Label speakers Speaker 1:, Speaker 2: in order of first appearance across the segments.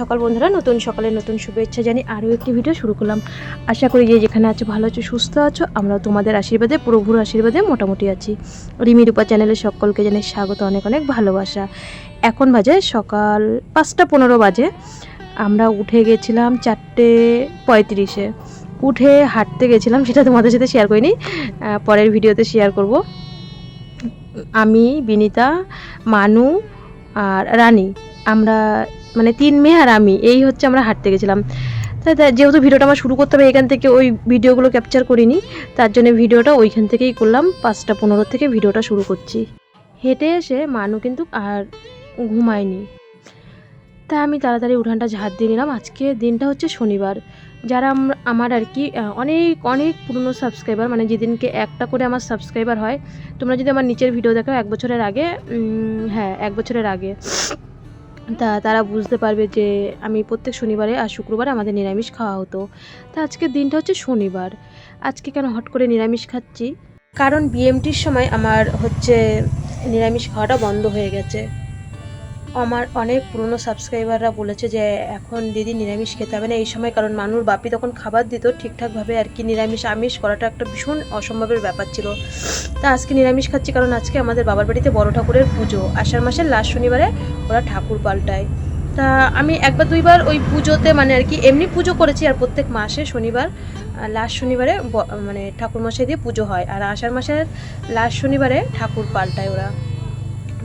Speaker 1: সকাল বন্ধুরা, নতুন সকালে নতুন শুভেচ্ছা জানি আরও একটি ভিডিও শুরু করলাম। আশা করি যে যেখানে আছো ভালো আছো, সুস্থ আছো আমরা তোমাদের আশীর্বাদে, প্রভুর আশীর্বাদে মোটামুটি আছি। রিমি রূপা চ্যানেলের সকলকে জানি স্বাগত, অনেক অনেক ভালোবাসা। এখন বাজে সকাল পাঁচটা পনেরো বাজে। আমরা উঠে গেছিলাম চারটে পঁয়ত্রিশে। উঠে হাঁটতে গেছিলাম, সেটা তোমাদের সাথে শেয়ার করিনি পরের ভিডিওতে শেয়ার করব। আমি, বিনিতা, মানু আর রানী। আমরা মানে তিন মেয়ে আর আমি, এই হচ্ছে আমরা হাঁটতে গেছিলাম। যেহেতু ভিডিওটা আমার শুরু করতে হবে, এখান থেকে ওই ভিডিওগুলো ক্যাপচার করিনি, তার জন্য ভিডিওটা ওইখান থেকেই করলাম, পাঁচটা পনেরো থেকে ভিডিওটা শুরু করছি। হেঁটে এসে মানু কিন্তু আর ঘুমায়নি। তা, আমি তাড়াতাড়ি উঠানটা ঝাড় দিয়ে নিলাম। আজকে দিনটা হচ্ছে শনিবার। যারা আমার আর কি অনেক অনেক পুরনো সাবস্ক্রাইবার মানে যেদিনকে একটা করে আমার সাবস্ক্রাইবার হয়, তোমরা যদি আমার নিচের ভিডিও দেখো, এক বছরের আগে হ্যাঁ এক বছরের আগে। তা তারা বুঝতে পারবে যে আমি প্রত্যেক শনিবারে আর শুক্রবারে আমাদের নিরামিষ খাওয়া হতো। তা আজকের দিনটা হচ্ছে শনিবার। আজকে কেন হট করে নিরামিষ খাচ্ছি? কারণ বিএমটির সময় আমার হচ্ছে নিরামিষ খাওয়াটা বন্ধ হয়ে গেছে। আমার অনেক পুরনো সাবস্ক্রাইবাররা বলেছে যে, এখন দিদি নিরামিষ খেতে হবে না। এই সময় কারণ মানুষ বাপি তখন খাবার দিত ঠিকঠাকভাবে আর কি। নিরামিষ আমিষ করাটা একটা ভীষণ অসম্ভবের ব্যাপার ছিল। তা আজকে নিরামিষ খাচ্ছি কারণ আজকে আমাদের বাবার বাড়িতে বড় ঠাকুরের পুজো। আষাঢ় মাসের লাস্ট শনিবারে ওরা ঠাকুর পাল্টায়। তা আমি একবার দুইবার ওই পুজোতে মানে আর কি এমনি পুজো করেছি আর প্রত্যেক মাসে শনিবার লাস্ট শনিবারে মানে ঠাকুর মশাই দিয়ে পুজো হয়। আর আষাঢ় মাসের লাস্ট শনিবারে ঠাকুর পাল্টায় ওরা।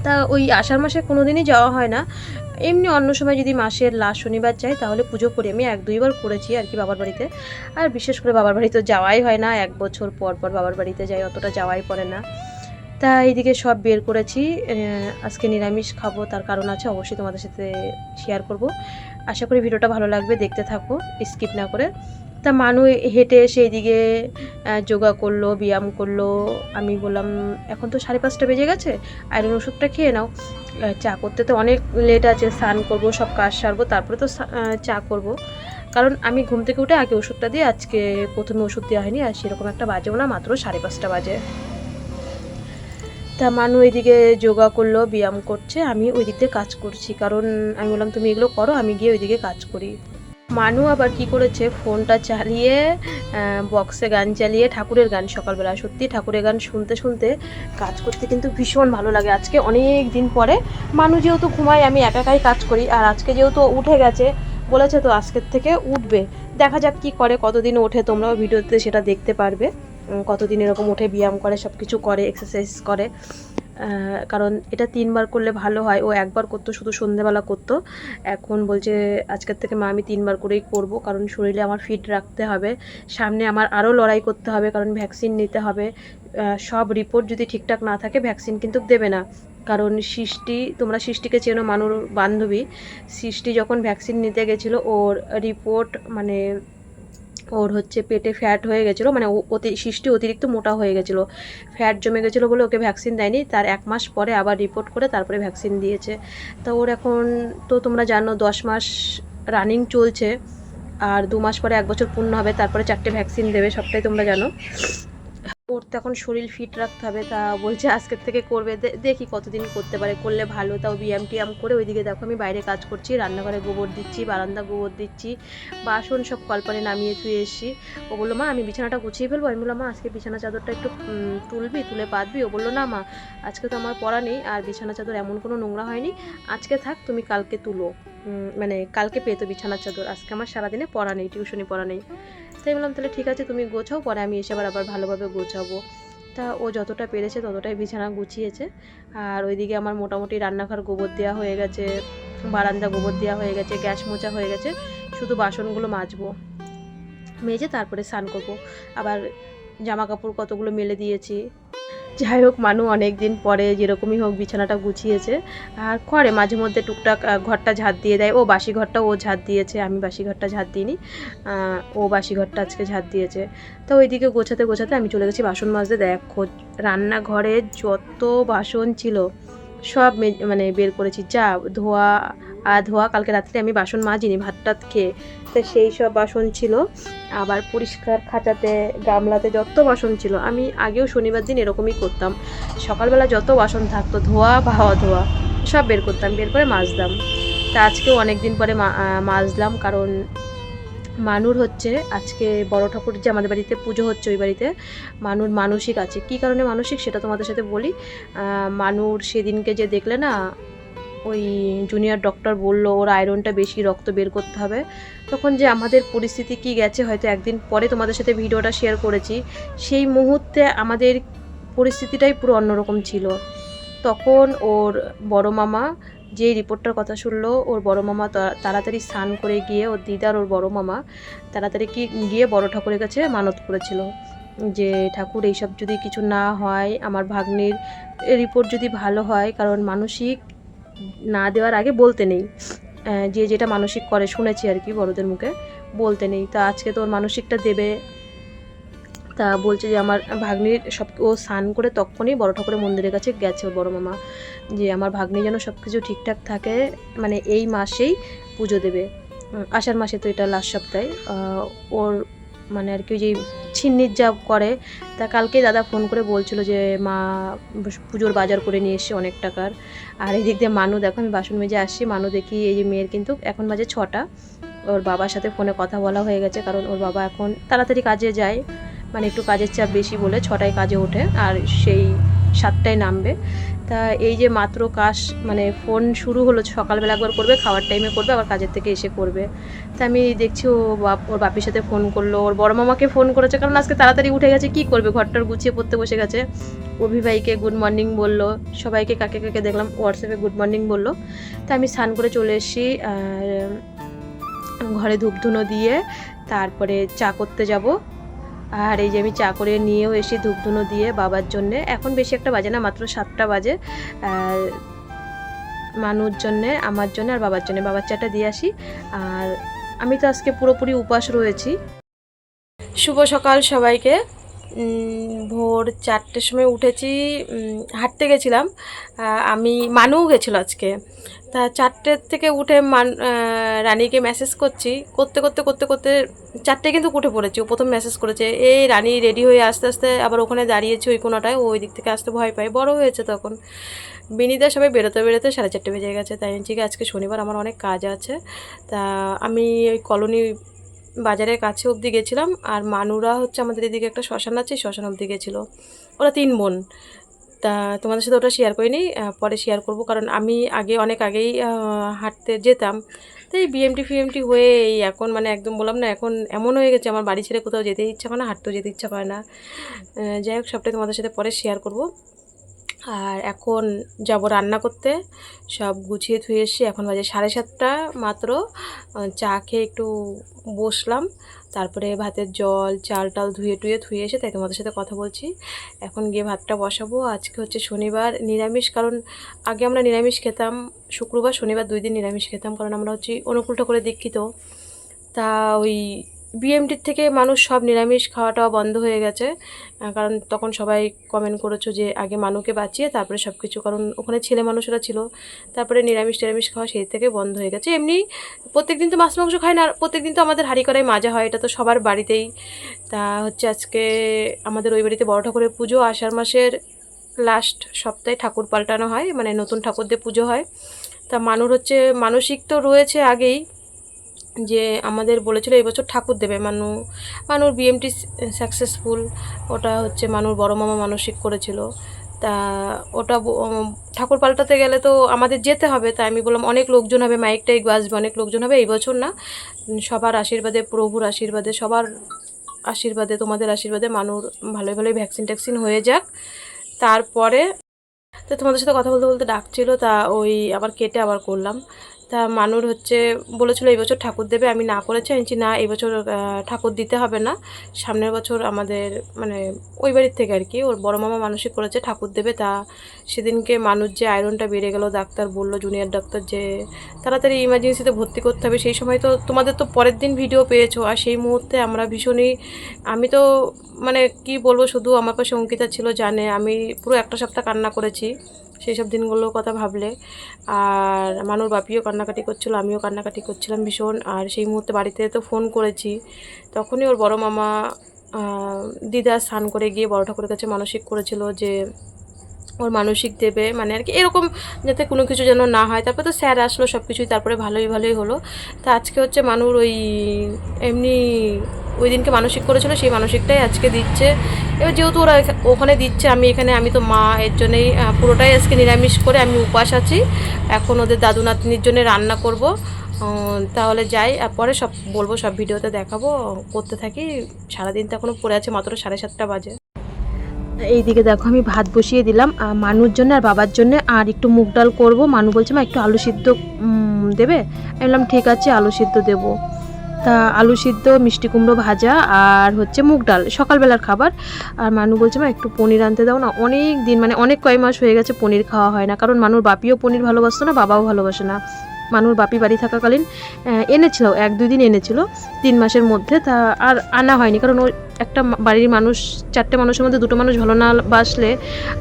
Speaker 1: তা ওই আষাঢ় মাসে কোনো দিনই যাওয়া হয় না। এমনি অন্য সময় যদি মাসের লাস্ট শনিবার যাই তাহলে পুজো করি আমি। এক দুইবার করেছি আর কি বাবার বাড়িতে। আর বিশেষ করে বাবার বাড়িতে যাওয়াই হয় না। এক বছর পর পর বাবার বাড়িতে যাই, অতটা যাওয়াই পড়ে না। তা এইদিকে সব বের করেছি। আজকে নিরামিষ খাব, তার কারণ আছে অবশ্যই তোমাদের সাথে শেয়ার করব। আশা করি ভিডিওটা ভালো লাগবে, দেখতে থাকো স্কিপ না করে। তা মানু হেঁটে সেই দিকে যোগা করল, ব্যায়াম করল। আমি বললাম, এখন তো সাড়ে পাঁচটা বেজে গেছে, আয়রন ওষুধটা খেয়ে নাও। চা করতে তো অনেক লেট আছে, স্নান করব, সব কাজ সারবো, তারপরে তো চা করব। কারণ আমি ঘুম থেকে উঠে আগে ওষুধটা দিয়ে আজকে প্রথমে ওষুধ দেওয়া হয়নি, আর সেরকম একটা বাজেও না, মাত্র সাড়ে পাঁচটা বাজে। তা মানু ওইদিকে যোগা করল, ব্যায়াম করছে, আমি ওই দিক দিয়ে কাজ করছি। কারণ আমি বললাম, তুমি এগুলো করো, আমি গিয়ে ওইদিকে কাজ করি। মানু আবার কি করেছে? ফোনটা চালিয়ে বক্সে গান চালিয়ে ঠাকুরের গান সকালবেলা। সত্যি ঠাকুরের গান শুনতে শুনতে কাজ করতে কিন্তু ভীষণ ভালো লাগে। আজকে অনেক দিন পরে মানু যেহেতু ঘুমায়, আমি একা একাই কাজ করি। আর আজকে যেহেতু উঠে গেছে, বলেছে তো আজকের থেকে উঠবে। দেখা যাক কি করে, কতদিন ওঠে তোমরাও ভিডিওতে সেটা দেখতে পারবে। কতদিন এরকম উঠে ব্যায়াম করে সব কিছু করে এক্সারসাইজ করে। কারণ এটা তিনবার করলে ভালো হয়। ও একবার করতো, শুধু সন্ধেবেলা করতো। এখন বলছে, আজকের থেকে মা আমি তিনবার করেই করব, কারণ শরীরে আমার ফিট রাখতে হবে। সামনে আমার আরও লড়াই করতে হবে, কারণ ভ্যাকসিন নিতে হবে। সব রিপোর্ট যদি ঠিকঠাক না থাকে ভ্যাকসিন কিন্তু দেবে না। কারণ সৃষ্টি, তোমরা সৃষ্টিকে চেনো, মানুর বান্ধবী। সৃষ্টি যখন ভ্যাকসিন নিতে গেছিল, ওর রিপোর্ট মানে ওর হচ্ছে পেটে ফ্যাট হয়ে গেছিল মানে অতি, সৃষ্টি অতিরিক্ত মোটা হয়ে গেছিল। ফ্যাট জমে গেছিল বলে ওকে ভ্যাকসিন দেয়নি, তার এক মাস পরে আবার রিপোর্ট করে তারপরে ভ্যাকসিন দিয়েছে। তো ওর এখন, তো তোমরা জানো, দশ মাস রানিং চলছে, আর দু মাস পরে এক বছর পূর্ণ হবে, তারপরে চারটে ভ্যাকসিন দেবে, সবটাই তোমরা জানো। ওর তো এখন শরীর ফিট রাখতে হবে, তা বলছে আজকের থেকে করবে। দেখি কতদিন করতে পারে, করলে ভালো। তাও ব্যায়াম টিয়াম করে ওইদিকে দেখো, আমি বাইরে কাজ করছি, রান্নাঘরে গোবর দিচ্ছি, বারান্দা গোবর দিচ্ছি, বাসন সব কলপারে নামিয়ে ধুয়ে এসেছি। ও বলল, মা, আমি বিছানাটা গুছিয়ে ফেলব? আমি বললাম, মা, আজকে বিছানা চাদরটা একটু তুলবি, তুলে পাতবি? ও বলল, না, মা, আজকে তো আমার পড়া নেই, আর বিছানা চাদর এমন কোনো নোংরা হয়নি। আজকে থাক, তুমি কালকে তুলো। মানে কালকে পেতো বিছানার চাদর, আজকে আমার সারাদিনে পড়া নেই, টিউশনি পড়া নেই। তাই বললাম, তাহলে ঠিক আছে, তুমি গোছাও, পরে আমি এসে আবার আবার ভালোভাবে গোছাবো তা ও যতটা পেরেছে ততটাই বিছানা গুছিয়েছে। আর ওইদিকে আমার মোটামুটি রান্নাঘর গোবর দেওয়া হয়ে গেছে, বারান্দা গোবর দেওয়া হয়ে গেছে, গ্যাস মোচা হয়ে গেছে, শুধু বাসনগুলো মাজবো, মেজে তারপরে স্নান করব। আবার জামা কাপড় কতগুলো মেলে দিয়েছি যাই হোক, মানু অনেক দিন পরে যেরকমই হোক বিছানাটা গুছিয়েছে আর করে, মাঝে মধ্যে টুকটাক ঘরটা ঝাঁট দিয়ে দেয়। ও বাসি ঘরটা ও ঝাঁট দিয়েছে, আমি বাসি ঘরটা ঝাঁট দিইনি ও বাসি ঘরটা আজকে ঝাঁট দিয়েছে। তো ওইদিকে গোছাতে গোছাতে আমি চলে গেছি বাসন মাজতে। দেখো, রান্নাঘরে যত বাসন ছিল সব মানে বের করেছি, যা ধোয়া আর ধোয়া, কালকে রাত্রে আমি বাসন মাজিনি ভাত টাত খেয়ে। তো সেই সব বাসন ছিল। আবার পরিষ্কার খাঁচাতে, গামলাতে যত বাসন ছিল, আমি আগেও শনিবার দিন এরকমই করতাম। সকালবেলা যত বাসন থাকতো, ধোয়া, ভাওয়া, ধোয়া, সব বের করতাম, বের করে মাজতাম। তা আজকেও অনেক দিন পরে মাজলাম, কারণ মানুর হচ্ছে, আজকে বড় ঠাকুর যে আমাদের বাড়িতে পুজো হচ্ছে ওই বাড়িতে, মানুর মানসিক আছে। কি কারণে মানসিক সেটা তোমাদের সাথে বলি। মানুর সেদিনকে যে দেখলে না, ওই জুনিয়র ডক্টর বলল, ওর আয়রনটা বেশি রক্ত বের করতে হবে। তখন যে আমাদের পরিস্থিতি কি গেছে, হয়তো একদিন পরে তোমাদের সাথে ভিডিওটা শেয়ার করেছি। সেই মুহূর্তে আমাদের পরিস্থিতিটাই পুরো অন্যরকম ছিল। তখন ওর বড় মামা যে রিপোর্টটার কথা শুনলো, ওর বড় মামা তা- তাড়াতাড়ি স্নান করে গিয়ে ওর দিদার ওর বড় মামা তাড়াতাড়ি কি, গিয়ে বড় ঠাকুরের কাছে মানত করেছিল যে, ঠাকুর, এইসব যদি কিছু না হয়, আমার ভাগ্নির রিপোর্ট যদি ভালো হয়, কারণ মানসিক না দেওয়ার আগে বলতে নেই। যে যেটা মানসিক করে, শুনেছি আর কি বড়দের মুখে, বলতে নেই। তা আজকে তোর মানসিকটা দেবে তা বলছে যে আমার ভাগ্নির সব, ও স্নান করে তখনই বড় ঠাকুরের মন্দিরের কাছে গেছে ওর বড় মামা, যে আমার ভাগ্নি যেন সব কিছু ঠিকঠাক থাকে মানে এই মাসেই পুজো দেবে। আষাঢ় মাসে তো এটা লাস্ট সপ্তাহে। ওর মানে আর কি যে ছিন্নির যা করে, তা কালকে দাদা ফোন করে বলছিল যে, মা পুজোর বাজার করে নিয়ে এসছে অনেক টাকার। আর এই দিক দিয়ে মানু দেখো, আমি বাসন মেজে আসছি, মানু দেখি এই যে মেয়ের কিন্তু এখন বাজে ছটা। ওর বাবার সাথে ফোনে কথা বলা হয়ে গেছে, কারণ ওর বাবা এখন তাড়াতাড়ি কাজে যায়। মানে একটু কাজের চাপ বেশি বলে ছটায় কাজে ওঠে আর সেই সাতটায় নামবে। তা এই যে মাত্র কাজ মানে ফোন শুরু হলো, সকালবেলা একবার করবে, খাওয়ার টাইমে করবে, আবার কাজের থেকে এসে করবে। তা আমি দেখছি ও বাপ, ওর বাপির সাথে ফোন করল, ওর বড় মামাকে ফোন করেছে, কারণ আজকে তাড়াতাড়ি উঠে গেছে, কি করবে? ঘরটার গুছিয়ে পড়তে বসে গেছে। অভিভাইকে গুড মর্নিং বলল, সবাইকে কাকে কাকে দেখলাম হোয়াটসঅ্যাপে গুড মর্নিং বলল। তা আমি স্নান করে চলে এসেছি, আর ঘরে ধূপধুনো দিয়ে তারপরে চা করতে যাব। আর এই যে আমি চা করে নিয়েও এসে ধূপধুনো দিয়ে বাবার জন্যে, এখন বেশি একটা বাজে না, মাত্র সাতটা বাজে। মানুষ জন্যে, আমার জন্য আর বাবার জন্যে। বাবার চাটা দিয়ে আসি। আর আমি তো আজকে পুরোপুরি উপাস রয়েছি। শুভ সকাল সবাইকে। ভোর চারটের সময় উঠেছি হাঁটতে গেছিলাম। আমি মানুও গেছিল আজকে। তা চারটের থেকে উঠে মান রানীকে মেসেজ করছি। করতে করতে করতে করতে চারটে কিন্তু উঠে পড়েছি। ও প্রথম মেসেজ করেছে এই রানী রেডি হয়ে আস্তে আস্তে আবার ওখানে দাঁড়িয়েছি ওই কোনোটায় ওই দিক থেকে আসতে ভয় পায়। বড় হয়েছে তখন। বিনিদা সবাই বেরোতে বেরোতে সাড়ে চারটে বেজে গেছে। তাই ঠিক আজকে শনিবার আমার অনেক কাজ আছে। তা আমি ওই কলোনি বাজারের কাছে অবধি গেছিলাম আর মানুরা হচ্ছে আমাদের এদিকে একটা শ্মশান আছে, শ্মশান অবধি গেছিল। ওরা তিন বোন। তা তোমাদের সাথে ওটা শেয়ার করিনি পরে শেয়ার করব কারণ আমি আগে, অনেক আগেই হাঁটতে যেতাম। তো এই বিএমটি ফিএমটি হয়ে এই এখন মানে একদম বললাম না, এখন এমন হয়ে গেছে আমার বাড়ি ছেড়ে কোথাও যেতে ইচ্ছা করে না, হাঁটতেও যেতে ইচ্ছা করে না। যাই হোক, সবটাই তোমাদের সাথে পরে শেয়ার করব। আর এখন যাব রান্না করতে। সব গুছিয়ে থুয়ে এসে এখন বাজে সাড়ে সাতটা মাত্র। চা খেয়ে একটু বসলাম। তারপরে ভাতের জল, চাল টাল ধুয়ে টুয়ে ধুয়ে এসে তাই তোমাদের সাথে কথা বলছি। এখন গিয়ে ভাতটা বসাবো। আজকে হচ্ছে শনিবার, নিরামিষ। কারণ আগে আমরা নিরামিষ খেতাম, শুক্রবার, শনিবার দুই দিন নিরামিষ খেতাম। কারণ আমরা হচ্ছে অনুকূল করে দীক্ষিত। তা ওই বিএমটির থেকে মানুষ সব নিরামিষ খাওয়াটাও বন্ধ হয়ে গেছে। কারণ তখন সবাই কমেন্ট করেছ যে আগে মানুকে বাঁচিয়ে তারপরে সব কিছু কারণ ওখানে ছেলে মানুষেরা ছিল। তারপরে নিরামিষ টিরামিষ খাওয়া সেই থেকে বন্ধ হয়ে গেছে। এমনি প্রত্যেক দিন তো মাছ মাংস খায় না, আর প্রত্যেক দিন তো আমাদের হাঁড়ি করাই মাজা হয়, এটা তো সবার বাড়িতেই। তা হচ্ছে আজকে আমাদের ওই বাড়িতে বড় ঠাকুরের পুজো, আষাঢ় মাসের লাস্ট সপ্তাহে ঠাকুর পাল্টানো হয় মানে নতুন ঠাকুর দিয়ে পুজো হয়। তা মানুষ হচ্ছে, মানসিক তো রয়েছে আগেই। যে আমাদের বলেছিল এই বছর ঠাকুর দেবে মানু, মানুর বিএমটি সাকসেসফুল ওটা হচ্ছে মানুর বড় মামা মানসিক করেছিল। তা ওটা ঠাকুর পাল্টাতে গেলে তো আমাদের যেতে হবে, তাই আমি বললাম অনেক লোকজন হবে মাইক টাইক বাজবে, অনেক লোকজন হবে, এই বছর না। সবার আশীর্বাদে, প্রভুর আশীর্বাদে, সবার আশীর্বাদে, তোমাদের আশীর্বাদে মানুর ভালোই ভালোই ভ্যাকসিন ট্যাকসিন হয়ে যাক। তারপরে তো তোমাদের সাথে কথা বলতে বলতে ডাকছিল, তা ওই আবার কেটে আবার করলাম। তা মানুর হচ্ছে বলেছিল, এই বছর ঠাকুর দেবে। আমি না করেছি আমি না, এই বছর ঠাকুর দিতে হবে না। সামনের বছর আমাদের মানে ওই বাড়ির থেকে আর কি, ওর বড় মামা মানসিক করেছে, ঠাকুর দেবে। তা সেদিনকে মানুষ যে আয়রনটা বেড়ে গেল, ডাক্তার বলল জুনিয়র ডাক্তার যে তাড়াতাড়ি ইমার্জেন্সিতে ভর্তি করতে হবে, সেই সময় তো তোমাদের তো পরের দিন ভিডিও পেয়েছ। আর সেই মুহূর্তে আমরা ভীষণই, আমি তো মানে কি বলব, শুধু আমার পাশে অঙ্কিতা ছিল, জানে, আমি পুরো একটা সপ্তাহ কান্না করেছি। সেই সব দিনগুলোর কথা ভাবলে। আর মানুর বাপিও কান্নাকাটি করছিল, আমিও কান্নাকাটি করছিলাম ভীষণ। আর সেই মুহূর্তে বাড়িতে তো ফোন করেছি। তখনই ওর বড় মামা দিদা স্নান করে গিয়ে বড় ঠাকুরের কাছে মানসিক করেছিল যে, ওর মানসিক দেবে। মানে আর কি এরকম যাতে কোনো কিছু যেন না হয়। তারপরে তো স্যার আসলো সব কিছুই তারপরে ভালোই ভালোই হলো। তা আজকে হচ্ছে মানুর ওই এমনি ওই দিনকে মানসিক করেছিল সেই মানসিকটাই আজকে দিচ্ছে। এবার যেহেতু ওরা ওখানে দিচ্ছে, আমি এখানে, আমি তো মা, এর জন্যই পুরোটাই আজকে নিরামিষ করে আমি উপাস আছি। এখন ওদের দাদু নাতনির জন্য রান্না করব। তাহলে যাই, আর পরে সব বলব, সব ভিডিওতে দেখাবো। করতে থাকি, সারাদিন তো এখনও পড়ে আছে, মাত্র সাড়ে সাতটা বাজে। এইদিকে দেখো, আমি ভাত বসিয়ে দিলাম মানুর জন্য আর বাবার জন্য। আর একটু মুগ ডাল করব। মানু বলছে, মা, একটু আলু সিদ্ধ দেবে? আমি বললাম, ঠিক আছে, আলু সিদ্ধ দেবো। তা আলু সিদ্ধ, মিষ্টি কুমড়ো ভাজা আর হচ্ছে মুগ ডাল, সকালবেলার খাবার। আর মানু বলছে, মা, একটু পনির আনতে দাও না। অনেক দিন মানে অনেক কয় মাস হয়ে গেছে পনির খাওয়া হয় না। কারণ মানুর বাপিও পনির ভালোবাসতো না, বাবাও ভালোবাসে না। মানুর বাপি বাড়ি থাকাকালীন এনেছিল, এক দুই দিন এনেছিল। তিন মাসের মধ্যে তা আর আনা হয়নি, কারণ ওই একটা বাড়ির মানুষ, চারটে মানুষের মধ্যে দুটো মানুষ ভালো না বাসলে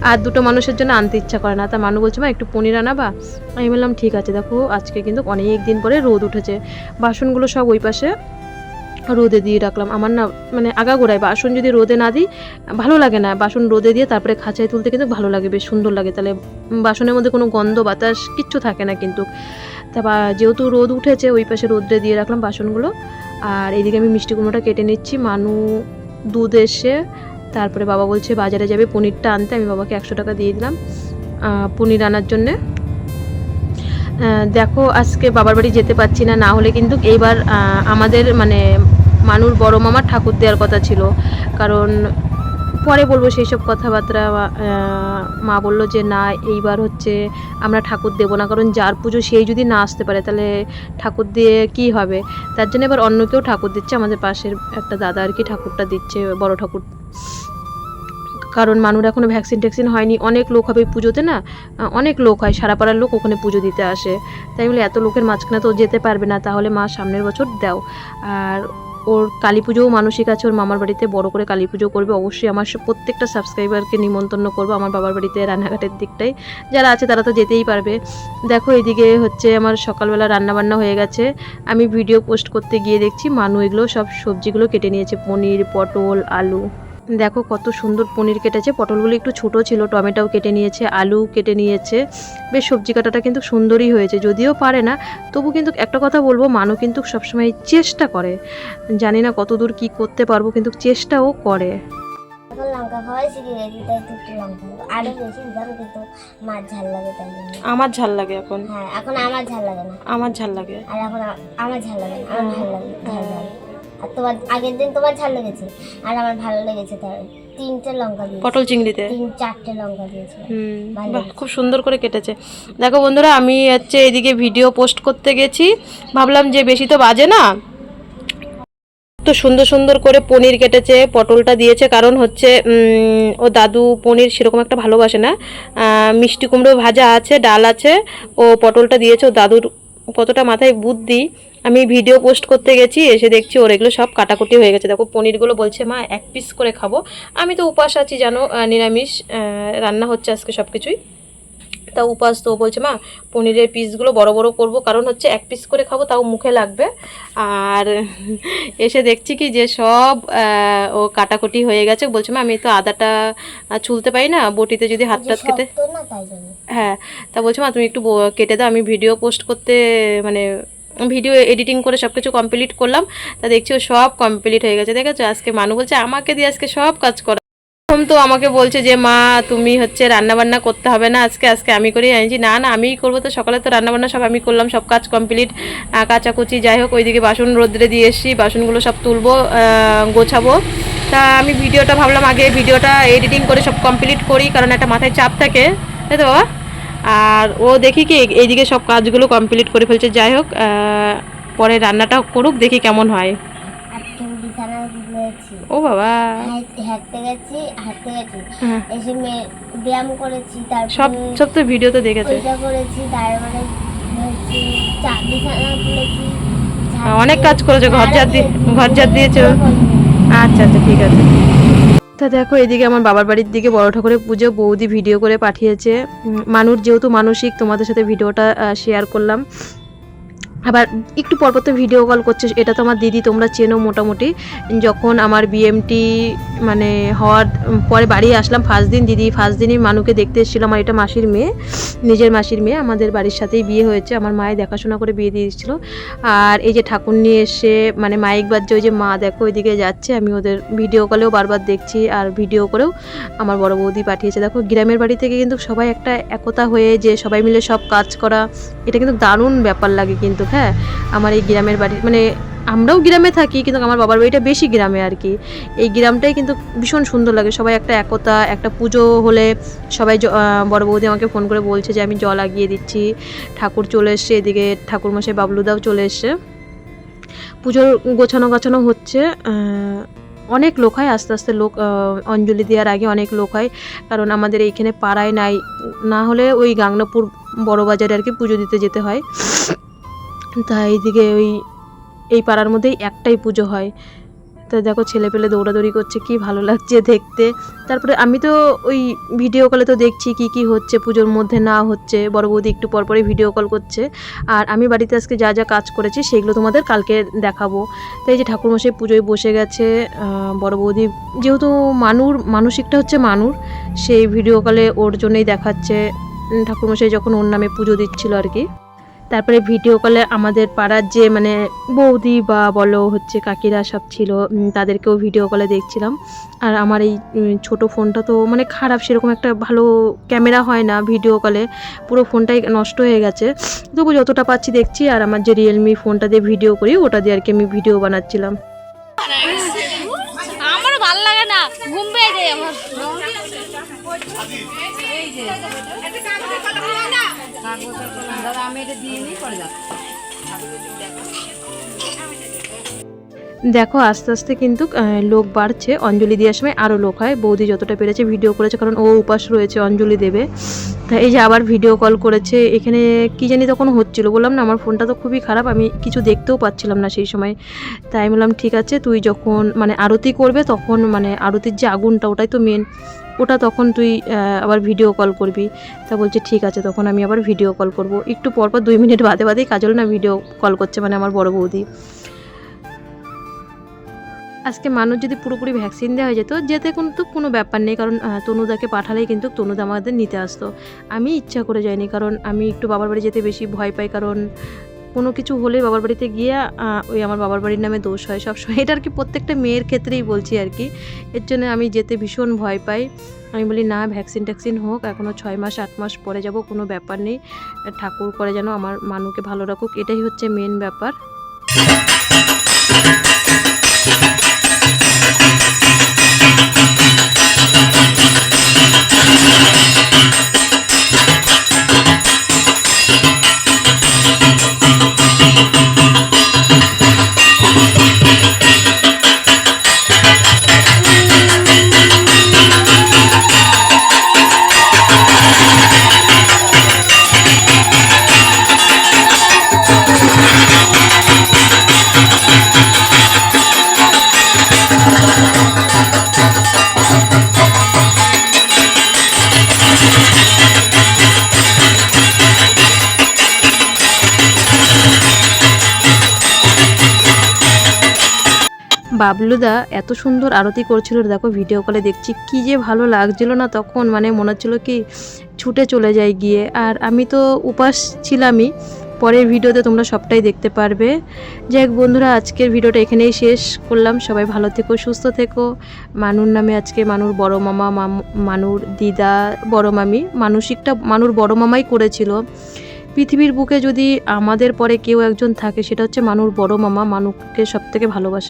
Speaker 1: আর দুটো মানুষের জন্য আনতে ইচ্ছা করে না। তা মানু বলছে, মা, একটু পনির আনাবা আমি বললাম, ঠিক আছে, দেখো, আজকে কিন্তু অনেক দিন পরে রোদ উঠেছে। বাসনগুলো সব ওই পাশে রোদে দিয়ে রাখলাম। আমার না মানে আগাগোড়ায় বাসন যদি রোদে না দিই, ভালো লাগে না। বাসন রোদে দিয়ে তারপরে খাঁচায় তুলতে কিন্তু ভালো লাগে, বেশ সুন্দর লাগে। তাহলে বাসনের মধ্যে কোনো গন্ধ, বাতাস কিচ্ছু থাকে না কিন্তু। তা বা- যেহেতু রোদ উঠেছে, ওই পাশে রোদে দিয়ে রাখলাম বাসনগুলো। আর এদিকে আমি মিষ্টি কুমড়োটা কেটে নিচ্ছি। মানু দুধ এসে তারপরে বাবা বলছে, বাজারে যাবে পনিরটা আনতে। আমি বাবাকে একশো টাকা দিয়ে দিলাম পনির আনার জন্যে। দেখো, আজকে বাবার বাড়ি যেতে পারছি না। না হলে কিন্তু এইবার আমাদের মানে মানুর বড় মামার ঠাকুর দেওয়ার কথা ছিল। কারণ পরে বলব সেই সব কথাবার্তা মা বলল যে, না, এইবার হচ্ছে আমরা ঠাকুর দেবো না। কারণ যার পুজো সেই যদি না আসতে পারে, তাহলে ঠাকুর দিয়ে কি হবে? তার জন্য এবার অন্য কেউ ঠাকুর দিচ্ছে, আমাদের পাশের একটা দাদা আর কি ঠাকুরটা দিচ্ছে, বড় ঠাকুর। কারণ মানুষ এখনও ভ্যাকসিন ট্যাকসিন হয়নি। অনেক লোক হবে পুজোতে না অনেক লোক হয় সারা পাড়ার লোক ওখানে পুজো দিতে আসে। তাই বলে এত লোকের মাঝখানে তো যেতে পারবে না, তাহলে মা সামনের বছর দাও। আর ওর কালী পুজোও মানসিক আছে, ওর মামার বাড়িতে বড় করে কালী পুজো করবে, অবশ্যই আমার প্রত্যেকটা সাবস্ক্রাইবারকে নিমন্ত্রণ করব আমার বাবার বাড়িতে রান্নাঘাটের দিকটাই যারা আছে তারা তো যেতেই পারবে। দেখো এদিকে হচ্ছে আমার সকালবেলা রান্নাবান্না হয়ে গেছে। আমি ভিডিও পোস্ট করতে গিয়ে দেখছি মানু এগুলো সব সবজিগুলো কেটে নিয়েছে, পনির, পটল, আলু। দেখো কত সুন্দর পনির কেটেছে। পটলগুলো একটু ছোট ছিল টমেটোও কেটে নিয়েছে আলু কেটে নিয়েছে। বেশ সবজি কাটাটা কিন্তু সুন্দরই হয়েছে যদিও পারে না। তবু কিন্তু একটা কথা বলব মানু কিন্তু সবসময় চেষ্টা করে। জানি না কতদূর কি করতে পারব কিন্তু চেষ্টাও করে।
Speaker 2: লাগে
Speaker 1: আমার ঝাল লাগে এখন।
Speaker 2: হ্যাঁ এখন আমার ঝাল লাগে না।
Speaker 1: আমার ঝাল লাগে।
Speaker 2: আর এখন আমার ঝাল লাগে আমার লাগে ঝাল ঝাল আর তোমার আগের দিন তোমার ঝাল লেগেছে। আর আমার ভালো লেগেছে তার। তিনটে লঙ্কা দিয়েছে।
Speaker 1: পটল চিংড়িতে?
Speaker 2: তিন চারটে লঙ্কা দিয়েছে।
Speaker 1: খুব সুন্দর করে কেটেছে। দেখো বন্ধুরা আমি হচ্ছে এদিকে ভিডিও পোস্ট করতে গেছি। ভাবলাম যে বেশি তো বাজে না। তো সুন্দর সুন্দর করে পনির কেটেছে পটলটা দিয়েছে। কারণ হচ্ছে ও দাদু পনির সেরকম একটা ভালোবাসে না। মিষ্টি কুমড়ো ভাজা আছে ডাল আছে। ও পটলটা দিয়েছে ও দাদুর কতটা মাথায় বুদ্ধি, আমি ভিডিও পোস্ট করতে গেছি, এসে দেখছি ওর এগুলো সব কাটাকুটি হয়ে গেছে। দেখো, পনিরগুলো বলছে, মা, এক পিস করে খাব। আমি তো উপাস আছি, জানো নিরামিষ রান্না হচ্ছে আজকে সব কিছুই তা উপাস তো বলছে মা পনিরের পিসগুলো বড় বড় করব কারণ হচ্ছে এক পিস করে খাব তাও মুখে লাগবে। আর এসে দেখছি কি যে সব ও কাটাকুটি হয়ে গেছে। বলছে মা আমি তো আদাটা ছুলতে পারি না বটিতে যদি হাত টাত
Speaker 2: না তাই জন্য?
Speaker 1: হ্যাঁ তা বলছে মা তুমি একটু কেটে দাও আমি ভিডিও পোস্ট করতে মানে ভিডিও এডিটিং করে সব কিছু কমপ্লিট করলাম। তা দেখছি ও সব কমপ্লিট হয়ে গেছে। দেখেছ আজকে মানু বলছে আমাকে দিয়ে আজকে সব কাজ করা প্রথম তো আমাকে বলছে যে, মা, তুমি হচ্ছে রান্না বান্না করতে হবে না আজকে আজকে আমি করেই আনছি। না না, আমিই করব তো, সকালে তো রান্না বান্না সব আমি করলাম, সব কাজ কমপ্লিট কাচাকুচি যাই হোক, ওইদিকে বাসন রোদ্রে দিয়ে এসছি, বাসনগুলো সব তুলবো গোছাবো। তা আমি ভিডিওটা ভাবলাম আগে ভিডিওটা এডিটিং করে সব কমপ্লিট করি, কারণ একটা মাথায় চাপ থাকে, তাই তো বাবা? আর ও দেখি কি, এইদিকে সব কাজগুলো কমপ্লিট করে ফেলছে, যাই হোক পরে রান্নাটা করুক, দেখি কেমন হয়।
Speaker 2: তুলেছি
Speaker 1: ও বাবা।
Speaker 2: হাঁটতে গেছি হাঁটতে গেছি।
Speaker 1: হ্যাঁ,
Speaker 2: এসে ব্যায়াম করেছি
Speaker 1: সব সব তো ভিডিওতে দেখেছে।
Speaker 2: ওইটা করেছি তারপরে হচ্ছে চা বিছানা তুলেছি
Speaker 1: অনেক কাজ করেছ, ঘর ঝাড় দিয়ে- ঘর ঝাড় দিয়েছ? আচ্ছা আচ্ছা ঠিক আছে। তা দেখো এদিকে আমার বাবার বাড়ির দিকে বড় ঠাকুরের পুজো বৌদি ভিডিও করে পাঠিয়েছে। মানুষ যেহেতু মানসিক তোমাদের সাথে ভিডিওটা শেয়ার করলাম। আবার একটু পরপর তো ভিডিও কল করছে এটা তো আমার দিদি, তোমরা চেনো মোটামুটি। যখন আমার বিএমটি মানে হওয়ার পরে বাড়ি আসলাম ফার্স্ট দিন, দিদি ফার্স্ট দিনই মানুকে দেখতে এসেছিল আমার এটা মাসির মেয়ে, নিজের মাসির মেয়ে, আমাদের বাড়ির সাথেই বিয়ে হয়েছে, আমার মায়ের দেখাশোনা করে বিয়ে দিয়ে দিচ্ছিল আর এই যে ঠাকুর নিয়ে এসে মানে মাইক বাজছে, ওই যে মা দেখো ওইদিকে যাচ্ছে, আমি ওদের ভিডিও কলেও বারবার দেখছি, আর ভিডিও করেও আমার বড় বৌদি পাঠিয়েছে। দেখো, গ্রামের বাড়ি থেকে কিন্তু সবাই একটা একতা হয়ে যে সবাই মিলে সব কাজ করা, এটা কিন্তু দারুণ ব্যাপার লাগে কিন্তু হ্যাঁ? আমার এই গ্রামের বাড়ি মানে আমরাও গ্রামে থাকি, কিন্তু আমার বাবার বাড়িটা বেশি গ্রামে আর কি। এই গ্রামটাই কিন্তু ভীষণ সুন্দর লাগে, সবাই একটা একতা, একটা পুজো হলে সবাই বড় বৌদি আমাকে ফোন করে বলছে যে আমি জল লাগিয়ে দিচ্ছি। ঠাকুর চলে এসছে, এদিকে ঠাকুর মশাই বাবলুদাও চলে এসছে। পুজোর গোছানো গাছানো হচ্ছে অনেক লোক হয়, আস্তে আস্তে লোক অঞ্জলি দেওয়ার আগে অনেক লোক হয়, কারণ আমাদের এইখানে পাড়ায় নাই। না হলে ওই গাংনাপুর বড় বাজারে আর কি পুজো দিতে যেতে হয়। তা এইদিকে ওই এই পাড়ার মধ্যেই একটাই পুজো হয়। তা দেখো ছেলে পেলে দৌড়াদৌড়ি করছে, কি ভালো লাগছে দেখতে। তারপরে আমি তো ওই ভিডিও কলে তো দেখছি কি কি হচ্ছে, পুজোর মধ্যে না হচ্ছে। বড় বৌদি একটু পরপরই ভিডিও কল করছে। আর আমি বাড়িতে আজকে যা যা কাজ করেছি, সেগুলো তোমাদের কালকে দেখাবো। তাই যে ঠাকুরমশাই পুজোয় বসে গেছে বড় বৌদি যেহেতু মানুর, মানসিকটা হচ্ছে মানুর, সেই ভিডিও কলে ওর জন্যই দেখাচ্ছে। ঠাকুরমশাই যখন ওর নামে পুজো দিচ্ছিল আর কি। তারপরে ভিডিও কলে আমাদের পাড়ার যে মানে বৌদি বা বলো হচ্ছে কাকিরা সব ছিল তাদেরকেও ভিডিও কলে দেখছিলাম। আর আমার এই ছোট ফোনটা তো মানে খারাপ সেরকম একটা ভালো ক্যামেরা হয় না ভিডিও কলে পুরো ফোনটাই নষ্ট হয়ে গেছে। তবু যতটা পাচ্ছি দেখছি আর আমার যে রিয়েলমি ফোনটা দিয়ে ভিডিও করি ওটা দিয়ে আর কি আমি ভিডিও বানাচ্ছিলাম।
Speaker 3: আমার ভালো লাগে না। ঘুম পেয়ে যায় আমার।
Speaker 1: দেখো, আস্তে আস্তে কিন্তু লোক বাড়ছে। অঞ্জলি দেওয়ার সময় আরও লোক হয়। বৌদি যতটা পেরেছে ভিডিও করেছে, কারণ ও উপাস রয়েছে, অঞ্জলি দেবে। তা এই যে আবার ভিডিও কল করেছে। এখানে কি জানি তখন হচ্ছিল, বললাম না, আমার ফোনটা তো খুবই খারাপ, আমি কিছু দেখতেও পাচ্ছিলাম না সেই সময়। তাই বললাম, ঠিক আছে, তুই যখন মানে আরতি করবে, তখন মানে আরতির যে আগুনটা, ওটাই তো মেন ওটা তখন তুই আবার ভিডিও কল করবি। তা বলছে, ঠিক আছে, তখন আমি আবার ভিডিও কল করব। একটু পরপর দুই মিনিট বাদে বাদেই কাজল না ভিডিও কল করছে মানে আমার বড় বৌদি। আজকে মানুষ যদি পুরোপুরি ভ্যাকসিন দেওয়া হয়ে যেত, যেতে কিন্তু কোনো ব্যাপার নেই, কারণ তনুদাকে পাঠালেই কিন্তু তনুদা আমাদের নিতে আসতো। আমি ইচ্ছা করে যাইনি, কারণ আমি একটু বাবার বাড়ি যেতে বেশি ভয় পাই, কারণ কোনো কিছু হলে বাবার বাড়িতে গিয়ে ওই আমার বাবার বাড়ির নামে দোষ হয় সবসময় এটা আর কি প্রত্যেকটা মেয়ের ক্ষেত্রেই বলছি আর কি। এর জন্য আমি যেতে ভীষণ ভয় পাই। আমি বলি, না, ভ্যাকসিন ট্যাকসিন হোক এখনও ছয় মাস, আট মাস পরে যাব, কোনো ব্যাপার নেই। ঠাকুর করে যেন আমার মানুকে ভালো রাখুক, এটাই হচ্ছে মেন ব্যাপার। বাবলুদা এত সুন্দর আরতি করছিল, দেখো ভিডিও কলে দেখছি, কি যে ভালো লাগছিল না তখন মানে মনে হচ্ছিল কি ছুটে চলে যাই গিয়ে। আর আমি তো উপাস ছিলামই, পরের ভিডিওতে তোমরা সবটাই দেখতে পারবে। যাই হোক বন্ধুরা, আজকের ভিডিওটা এখানেই শেষ করলাম। সবাই ভালো থেকো, সুস্থ থেকো। মানুর নামে আজকে মানুর বড় মামা মানুর দিদা, বড় মামি, মানসিকটা মানুর বড় মামাই করেছিল। পৃথিবীর বুকে যদি আমাদের পরে কেউ একজন থাকে, সেটা হচ্ছে মানুর বড় মামা, মানুকে সব থেকে ভালোবাসে।